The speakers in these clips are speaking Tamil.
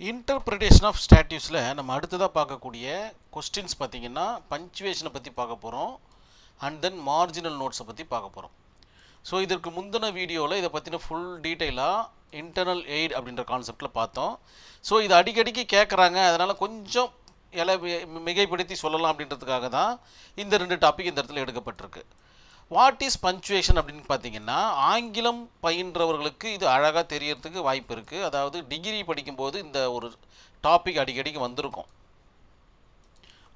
இன்டர்பிரிட்டேஷன் ஆஃப் ஸ்டாட்யூஸில் நம்ம அடுத்ததாக பார்க்கக்கூடிய கொஸ்டின்ஸ் பார்த்தீங்கன்னா பஞ்சுவேஷனை பற்றி பார்க்க போகிறோம் அண்ட் தென் மார்ஜினல் நோட்ஸை பற்றி பார்க்க போகிறோம் ஸோ இதற்கு முந்தின வீடியோவில் இதை பற்றின ஃபுல் டீட்டெயிலாக இன்டர்னல் எய்ட் அப்படின்ற கான்செப்டில் பார்த்தோம். ஸோ இது அடிக்கடிக்கு கேட்குறாங்க அதனால் கொஞ்சம் இல மிகைப்படுத்தி சொல்லலாம் அப்படின்றதுக்காக தான் இந்த ரெண்டு டாபிக் இந்த இடத்துல எடுக்கப்பட்டிருக்கு. வாட் இஸ் பஞ்சுவேஷன் அப்படின்னு பார்த்தீங்கன்னா ஆங்கிலம் பயின்றவர்களுக்கு இது அழகாக தெரியறதுக்கு வாய்ப்பு இருக்குது அதாவது டிகிரி படிக்கும்போது இந்த ஒரு டாபிக் அடிக்கடிக்கு வந்திருக்கும்.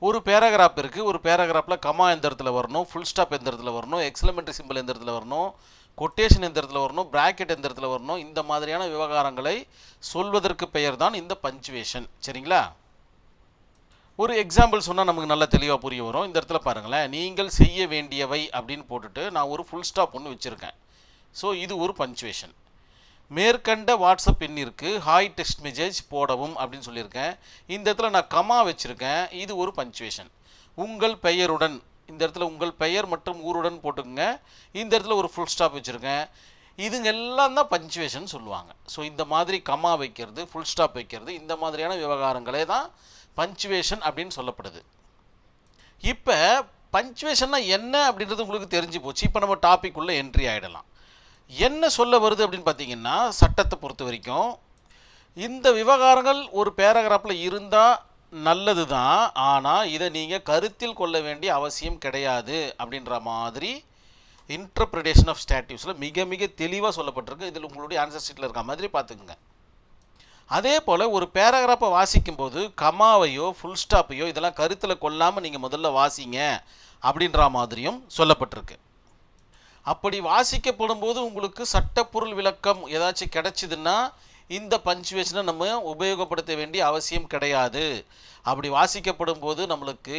ஒரு பேராகிராஃப் இருக்குது ஒரு பேராகிராஃபில் கமா எந்த இடத்துல வரணும் ஃபுல் ஸ்டாப் எந்த இடத்துல வரணும் எக்ஸ்லமெண்ட்ரி சிம்பிள் எந்த இடத்துல வரணும் கொட்டேஷன் எந்த இடத்துல வரணும் ப்ராக்கெட் எந்த இடத்துல வரணும் இந்த மாதிரியான விவகாரங்களை சொல்வதற்கு பெயர் தான் இந்த பஞ்சுவேஷன் சரிங்களா? ஒரு எக்ஸாம்பிள் சொன்னால் நமக்கு நல்லா தெளிவாக புரிய வரும். இந்த இடத்துல பாருங்களேன். நீங்கள் செய்ய வேண்டியவை அப்படின்னு போட்டுட்டு நான் ஒரு ஃபுல் ஸ்டாப் ஒன்று வச்சுருக்கேன். ஸோ இது ஒரு பஞ்சுவேஷன் மேற்கண்ட வாட்ஸ்அப் எண்ணிற்கு ஹாய் டெக்ஸ்ட் மெசேஜ் போடவும் அப்படின்னு சொல்லியிருக்கேன். இந்த இடத்துல நான் கமா வச்சுருக்கேன். இது ஒரு பஞ்சுவேஷன் உங்கள் பெயருடன் இந்த இடத்துல உங்கள் பெயர் மற்றும் ஊருடன் போட்டுக்கோங்க. இந்த இடத்துல ஒரு ஃபுல் ஸ்டாப் வச்சுருக்கேன். இதுங்க எல்லாம் தான் பஞ்சுவேஷன் சொல்லுவாங்க. ஸோ இந்த மாதிரி கமா வைக்கிறது ஃபுல் ஸ்டாப் வைக்கிறது இந்த மாதிரியான விவகாரங்களே தான் பஞ்சுவேஷன் அப்படின்னு சொல்லப்படுது. இப்போ பஞ்சுவேஷன்னா என்ன அப்படின்றது உங்களுக்கு தெரிஞ்சு போச்சு. இப்போ நம்ம டாபிக் உள்ள என்ட்ரி ஆகிடலாம் என்ன சொல்ல வருது அப்படின்னு பார்த்தீங்கன்னா சட்டத்தை பொறுத்த வரைக்கும் இந்த விவகாரங்கள் ஒரு பேராகிராஃபில் இருந்தால் நல்லது தான் ஆனால் இதை நீங்கள் கருத்தில் கொள்ள வேண்டிய அவசியம் கிடையாது அப்படின்ற மாதிரி இன்டர்பிரிட்டேஷன் ஆஃப் ஸ்டாட்யூஸில் மிக மிக தெளிவாக சொல்லப்பட்டிருக்கு. இதில் உங்களுடைய ஆன்சர் ஷீட்டில் இருக்க மாதிரி பார்த்துக்குங்க. அதே போல் ஒரு பேராகிராஃபை வாசிக்கும்போது கமாவையோ ஃபுல் ஸ்டாப்பையோ இதெல்லாம் கருத்தில் கொள்ளாமல் நீங்கள் முதல்ல வாசிங்க அப்படின்ற மாதிரியும் சொல்லப்பட்டிருக்கு. அப்படி வாசிக்கப்படும் போது உங்களுக்கு சட்டப்பொருள் விளக்கம் ஏதாச்சும் கிடைச்சிதுன்னா இந்த பஞ்சுவேஷனை நம்ம உபயோகப்படுத்த வேண்டிய அவசியம் கிடையாது. அப்படி வாசிக்கப்படும் போது நம்மளுக்கு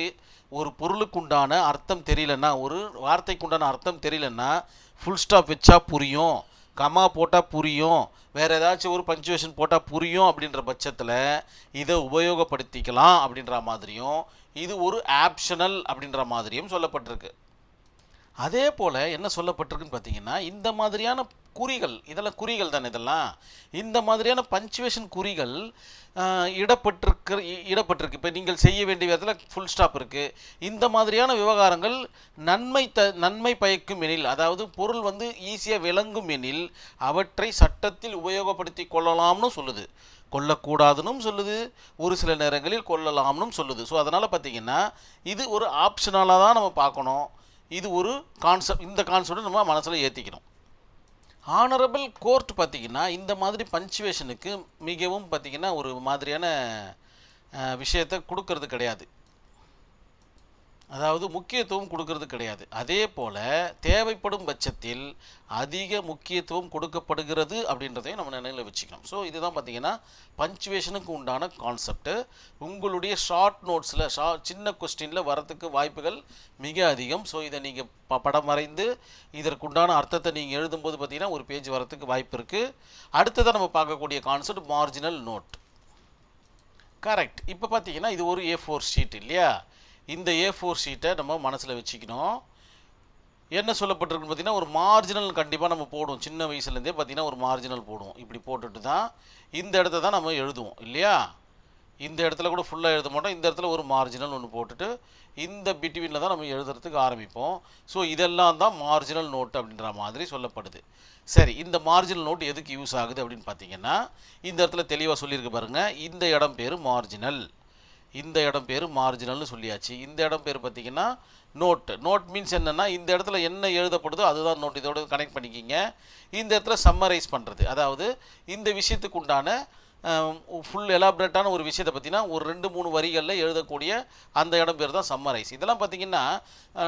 ஒரு பொருளுக்குண்டான அர்த்தம் தெரியலன்னா ஒரு வார்த்தைக்குண்டான அர்த்தம் தெரியலன்னா ஃபுல் ஸ்டாப் வச்சா புரியும். கமா போட்டால் புரியும். வேறு ஏதாச்சும் ஒரு பஞ்சுவேஷன் போட்டால் புரியும் அப்படின்ற பட்சத்தில் இதை உபயோகப்படுத்திக்கலாம் அப்படின்ற மாதிரியும் இது ஒரு ஆப்ஷனல் அப்படின்ற மாதிரியும் சொல்லப்பட்டிருக்கு. அதே போல் என்ன சொல்லப்பட்டிருக்குன்னு பார்த்தீங்கன்னா இந்த மாதிரியான குறிகள் இதெல்லாம் குறிகள் தானே இதெல்லாம்? இந்த மாதிரியான பஞ்சுவேஷன் குறிகள் இடப்பட்டிருக்க இடப்பட்டிருக்கு. இப்போ நீங்கள் செய்ய வேண்டிய விதத்தில் ஃபுல் ஸ்டாப் இருக்குது இந்த மாதிரியான விவகாரங்கள் நன்மை த நன்மை பயக்கும் எனில் அதாவது பொருள் வந்து ஈஸியாக விளங்கும் எனில் அவற்றை சட்டத்தில் உபயோகப்படுத்தி கொள்ளலாம்னு சொல்லுது. கொல்லக்கூடாதுன்னு சொல்லுது. ஒரு சில நேரங்களில் கொள்ளலாம்னு சொல்லுது. ஸோ அதனால் பார்த்தீங்கன்னா இது ஒரு ஆப்ஷனலாக தான் நம்ம பார்க்கணும். இது ஒரு கான்செப்ட் இந்த கான்செப்டை நம்ம மனசில் ஏற்றிக்கணும் ஆனரபிள் கோர்ட் பார்த்திங்கன்னா இந்த மாதிரி பஞ்சுவேஷனுக்கு மிகவும் பார்த்திங்கன்னா ஒரு மாதிரியான விஷயத்தை கொடுக்கறது கிடையாது. அதாவது முக்கியத்துவம் கொடுக்கறது கிடையாது. அதே போல் தேவைப்படும் பட்சத்தில் அதிக முக்கியத்துவம் கொடுக்கப்படுகிறது அப்படின்றதையும் நம்ம நினைவில் வச்சுக்கணும். ஸோ இதுதான் பார்த்தீங்கன்னா பஞ்சுவேஷனுக்கு உண்டான கான்செப்ட்டு உங்களுடைய ஷார்ட் நோட்ஸில் ஷா சின்ன கொஸ்டினில் வரத்துக்கு வாய்ப்புகள் மிக அதிகம். ஸோ இதை நீங்கள் ப படம் வரைந்து இதற்குண்டான அர்த்தத்தை நீங்கள் எழுதும்போது பார்த்தீங்கன்னா ஒரு பேஜ் வரத்துக்கு வாய்ப்பு இருக்குது அடுத்ததாக நம்ம பார்க்கக்கூடிய கான்செப்ட் மார்ஜினல் நோட் கரெக்ட் இப்போ பார்த்தீங்கன்னா இது ஒரு ஏ ஃபோர் ஷீட் இல்லையா? இந்த ஏ ஃபோர் ஷீட்டை நம்ம மனசில் வச்சுக்கணும். என்ன சொல்லப்பட்டிருக்குன்னு பார்த்தீங்கன்னா ஒரு மார்ஜினல் கண்டிப்பாக நம்ம போடுவோம். சின்ன வயசுலேருந்தே பார்த்தீங்கன்னா ஒரு மார்ஜினல் போடுவோம். இப்படி போட்டுட்டு தான் இந்த இடத்த தான் நம்ம எழுதுவோம் இல்லையா? இந்த இடத்துல கூட ஃபுல்லாக எழுத மாட்டோம். இந்த இடத்துல ஒரு மார்ஜினல் ஒன்று போட்டுட்டு இந்த பிட்வீனில் தான் நம்ம எழுதுறதுக்கு ஆரம்பிப்போம். ஸோ இதெல்லாம் தான் மார்ஜினல் நோட்டு அப்படின்ற மாதிரி சொல்லப்படுது. சரி இந்த மார்ஜினல் நோட் எதுக்கு யூஸ் ஆகுது அப்படின்னு பார்த்தீங்கன்னா இந்த இடத்துல தெளிவாக சொல்லியிருக்கு பாருங்கள் இந்த இடம் பேர் மார்ஜினல் இந்த இடம் பேர் மார்ஜினல்னு சொல்லியாச்சு. இந்த இடம் பேர் பார்த்தீங்கன்னா நோட்டு நோட் மீன்ஸ் என்னென்னா இந்த இடத்துல என்ன எழுதப்படுதோ அதுதான் நோட் இதோட கனெக்ட் பண்ணிக்கிங்க. இந்த இடத்துல சம்மரைஸ் பண்ணுறது அதாவது இந்த விஷயத்துக்கு உண்டான ஃபுல் எலாபரேட்டான ஒரு விஷயத்தை பார்த்தீங்கன்னா ஒரு ரெண்டு மூணு வரிகளில் எழுதக்கூடிய அந்த இடம் பேர் தான் சம்மரைஸ் இதெல்லாம் பார்த்தீங்கன்னா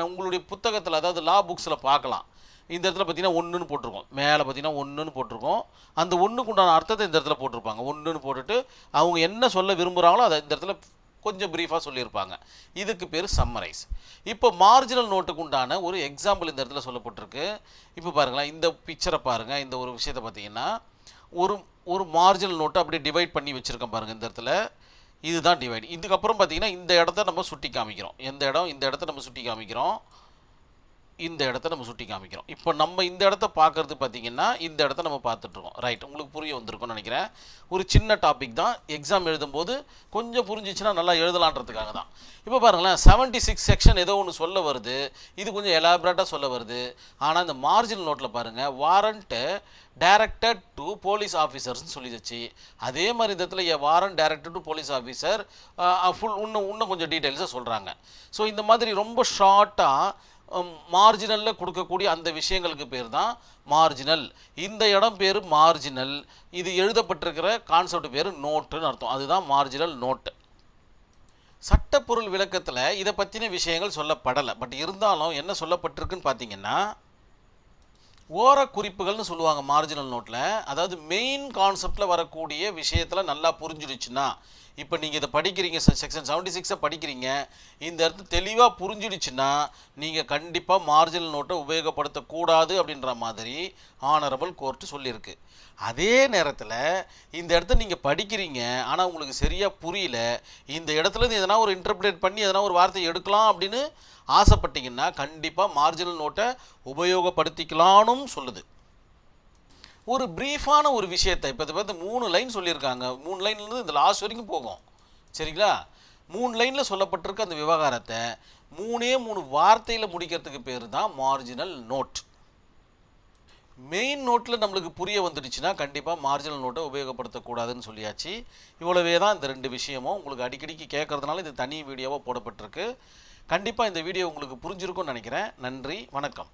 உங்களுடைய புத்தகத்தில் அதாவது லா புக்ஸில் பார்க்கலாம் இந்த இடத்துல பார்த்தீங்கன்னா ஒன்றுன்னு போட்டிருக்கோம். மேலே பார்த்தீங்கன்னா ஒன்றுன்னு போட்டிருக்கோம். அந்த ஒன்றுக்கு உண்டான அர்த்தத்தை இந்த இடத்துல போட்டிருப்பாங்க. ஒன்றுன்னு போட்டுட்டு அவங்க என்ன சொல்ல விரும்புகிறாங்களோ அதை இந்த இடத்துல கொஞ்சம் ப்ரீஃபாக சொல்லியிருப்பாங்க. இதுக்கு பேர் சம்மரைஸ் இப்போ மார்ஜினல் நோட்டுக்கு உண்டான ஒரு எக்ஸாம்பிள் இந்த இடத்துல சொல்லப்பட்டிருக்கு. இப்போ பாருங்களேன் இந்த பிக்சரை பாருங்கள் இந்த ஒரு விஷயத்தை பார்த்தீங்கன்னா ஒரு ஒரு மார்ஜினல் நோட்டை அப்படியே டிவைட் பண்ணி வச்சுருக்கேன் பாருங்கள் இந்த இடத்துல. இதுதான் டிவைட் இதுக்கப்புறம் பார்த்தீங்கன்னா இந்த இடத்த நம்ம சுட்டி காமிக்கிறோம். எந்த இடம்? இந்த இடத்த நம்ம சுட்டி காமிக்கிறோம். இந்த இடத்த நம்ம சுட்டி காமிக்கிறோம். இப்போ நம்ம இந்த இடத்த பார்க்கறது பார்த்தீங்கன்னா இந்த இடத்த நம்ம பார்த்துட்ருக்கோம் ரைட் உங்களுக்கு புரிய வந்திருக்கும்னு நினைக்கிறேன். ஒரு சின்ன டாபிக் தான். எக்ஸாம் எழுதும்போது கொஞ்சம் புரிஞ்சிச்சுன்னா நல்லா எழுதலான்றதுக்காக தான். இப்போ பாருங்களேன் செவன்ட்டி சிக்ஸ் செக்ஷன் ஏதோ ஒன்று சொல்ல வருது. இது கொஞ்சம் எலாபரேட்டாக சொல்ல வருது. ஆனால் இந்த மார்ஜினல் நோட்டில் பாருங்கள் வாரண்ட்டு டைரக்டட் டு போலீஸ் ஆஃபீஸர்ஸ்னு சொல்லிடுச்சு அதே மாதிரி இந்த இடத்துல warrant directed to police officer full இன்னும் இன்னும் கொஞ்சம் டீட்டெயில்ஸாக சொல்கிறாங்க ஸோ இந்த மாதிரி ரொம்ப ஷார்ட்டாக மார்ஜினலில் கொடுக்கக்கூடிய அந்த விஷயங்களுக்கு பேர் தான் மார்ஜினல் இந்த இடம் பேர் மார்ஜினல் இது எழுதப்பட்டிருக்கிற கான்செப்ட் பேர் நோட்டுன்னு அர்த்தம். அதுதான் மார்ஜினல் நோட்டு சட்டப்பொருள் விளக்கத்தில் இதை பற்றின விஷயங்கள் சொல்லப்படலை. பட் இருந்தாலும் என்ன சொல்லப்பட்டிருக்குன்னு பார்த்தீங்கன்னா ஓர குறிப்புகள்னு சொல்லுவாங்க மார்ஜினல் நோட்டில் அதாவது மெயின் கான்செப்டில் வரக்கூடிய விஷயத்தில் நல்லா புரிஞ்சிடுச்சுன்னா இப்போ நீங்கள் இதை படிக்கிறீங்க செக்ஷன் செவன்ட்டி சிக்ஸை படிக்கிறீங்க இந்த இடத்து தெளிவாக புரிஞ்சிடுச்சுன்னா நீங்கள் கண்டிப்பாக மார்ஜினல் நோட்டை உபயோகப்படுத்தக்கூடாது அப்படின்ற மாதிரி ஆனரபிள் கோர்ட்டு சொல்லியிருக்கு. அதே நேரத்தில் இந்த இடத்த நீங்கள் படிக்கிறீங்க ஆனால் உங்களுக்கு சரியாக புரியல இந்த இடத்துலேருந்து எதனா ஒரு இன்டர்பிரேட் பண்ணி எதனா ஒரு வார்த்தை எடுக்கலாம் அப்படின்னு ஆசைப்பட்டீங்கன்னா கண்டிப்பாக மார்ஜினல் நோட்டை உபயோகப்படுத்திக்கலானும் சொல்லுது. ஒரு ப்ரீஃபான ஒரு விஷயத்தை இப்போ இதை பார்த்து மூணு லைன் சொல்லியிருக்காங்க. மூணு லைன்லேருந்து இந்த லாஸ்ட் வரைக்கும் போகும். சரிங்களா? மூணு லைனில் சொல்லப்பட்டிருக்க அந்த விவகாரத்தை மூணே மூணு வார்த்தையில் முடிக்கிறதுக்கு பேர் தான் மார்ஜினல் நோட் மெயின் நோட்டில் நம்மளுக்கு புரிய வந்துடுச்சுன்னா கண்டிப்பாக மார்ஜினல் நோட்டை உபயோகப்படுத்தக்கூடாதுன்னு சொல்லியாச்சு. இவ்வளவே தான் இந்த ரெண்டு விஷயமும். உங்களுக்கு அடிக்கடிக்கு கேட்கறதுனால இது தனி வீடியோவாக போடப்பட்டிருக்கு. கண்டிப்பாக இந்த வீடியோ உங்களுக்கு புரிஞ்சிருக்கும்னு நினைக்கிறேன். நன்றி. வணக்கம்.